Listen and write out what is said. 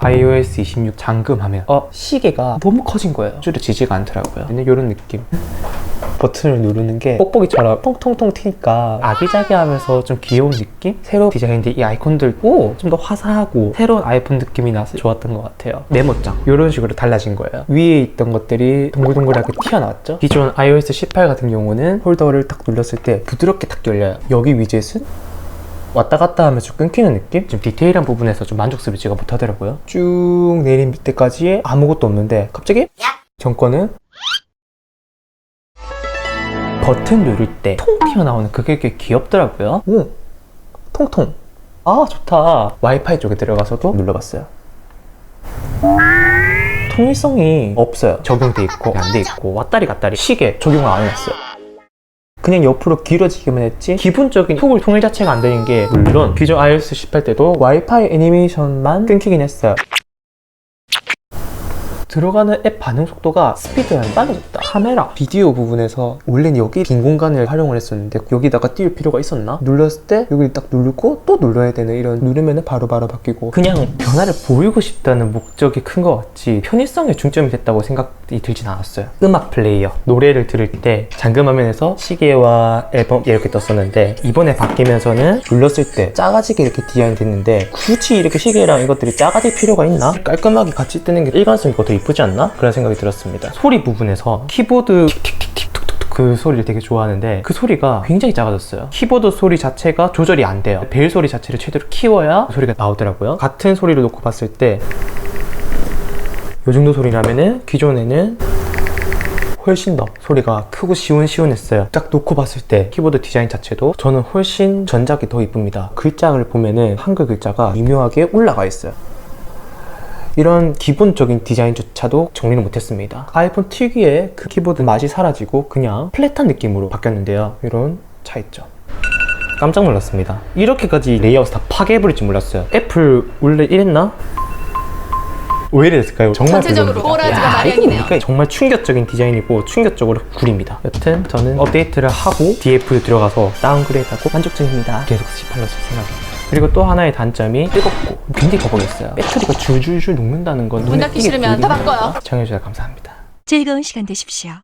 iOS 26 잠금하면 어 시계가 너무 커진 거예요. 줄여지지가 않더라고요. 근데 이런 느낌. 버튼을 누르는 게 뽁뽁이처럼 통통통 튀니까 아기자기하면서 좀 귀여운 느낌? 새로 디자인된 이 아이콘들 오좀 더 화사하고 새로운 아이폰 느낌이 나서 좋았던 것 같아요. 메모장. 이런 식으로 달라진 거예요. 위에 있던 것들이 동글동글하게 튀어나왔죠? 기존 iOS 18 같은 경우는 홀더를 딱 눌렀을 때 부드럽게 딱 열려요. 여기 위젯은 왔다 갔다 하면서 끊기는 느낌? 좀 디테일한 부분에서 좀 만족스럽 지가 못하더라고요. 쭉 내린 밑에까지 아무것도 없는데 갑자기 정권은 버튼 누를 때 통 튀어나오는 그게 꽤 귀엽더라고요. 오, 통통. 아 좋다. 와이파이 쪽에 들어가서도 눌러봤어요. 통일성이 없어요. 적용돼 있고 안 돼 있고 왔다리 갔다리 시계 적용을 안 해놨어요. 그냥 옆으로 길어지기만 했지 기본적인 톡을 통일 자체가 안 되는 게 물론 기존 iOS 18 때도 와이파이 애니메이션만 끊기긴 했어요 들어가는 앱 반응 속도가 스피드가 빨라졌다 카메라 비디오 부분에서 원래는 여기 빈 공간을 활용을 했었는데 여기다가 띄울 필요가 있었나? 눌렀을 때 여기 딱 누르고 또 눌러야 되는 이런 누르면 바로 바로 바뀌고 그냥 변화를 보이고 싶다는 목적이 큰 것 같지 편의성에 중점이 됐다고 생각이 들진 않았어요 음악 플레이어 노래를 들을 때 잠금 화면에서 시계와 앨범 이렇게 떴었는데 이번에 바뀌면서는 눌렀을 때 작아지게 이렇게 디자인 됐는데 굳이 이렇게 시계랑 이것들이 작아질 필요가 있나? 깔끔하게 같이 뜨는 게 일관성 있고 더 이쁘지 않나? 그런 생각이 들었습니다 소리 부분에서 키보드 틱틱틱틱 그 소리를 되게 좋아하는데 그 소리가 굉장히 작아졌어요 키보드 소리 자체가 조절이 안 돼요 벨 소리 자체를 최대로 키워야 그 소리가 나오더라고요 같은 소리를 놓고 봤을 때 이 정도 소리 나면은 기존에는 훨씬 더 소리가 크고 시원시원했어요. 딱 놓고 봤을 때 키보드 디자인 자체도 저는 훨씬 전작이 더 이쁩니다. 글자를 보면은 한글 글자가 미묘하게 올라가 있어요. 이런 기본적인 디자인조차도 정리를 못했습니다. 아이폰 특유의 그 키보드 맛이 사라지고 그냥 플랫한 느낌으로 바뀌었는데요. 이런 차이점. 깜짝 놀랐습니다. 이렇게까지 레이아웃 다 파괴해버릴 줄 몰랐어요. 애플 원래 이랬나? 왜 이랬을까요? 정말 전체적으로 이게 마련이네요. 뭡니까? 정말 충격적인 디자인이고 충격적으로 구립니다. 여튼 저는 업데이트를 하고 DF 들어가서 다운그레이드하고 만족중입니다. 계속 18로 쓸 생각입니다. 그리고 또 하나의 단점이 뜨겁고 굉장히 거북했어요. 배터리가 줄줄줄 녹는다는 건문 눈에 닫기 띄게 바꿔요. 합니다. 시청해주셔서 감사합니다. 즐거운 시간 되십시오.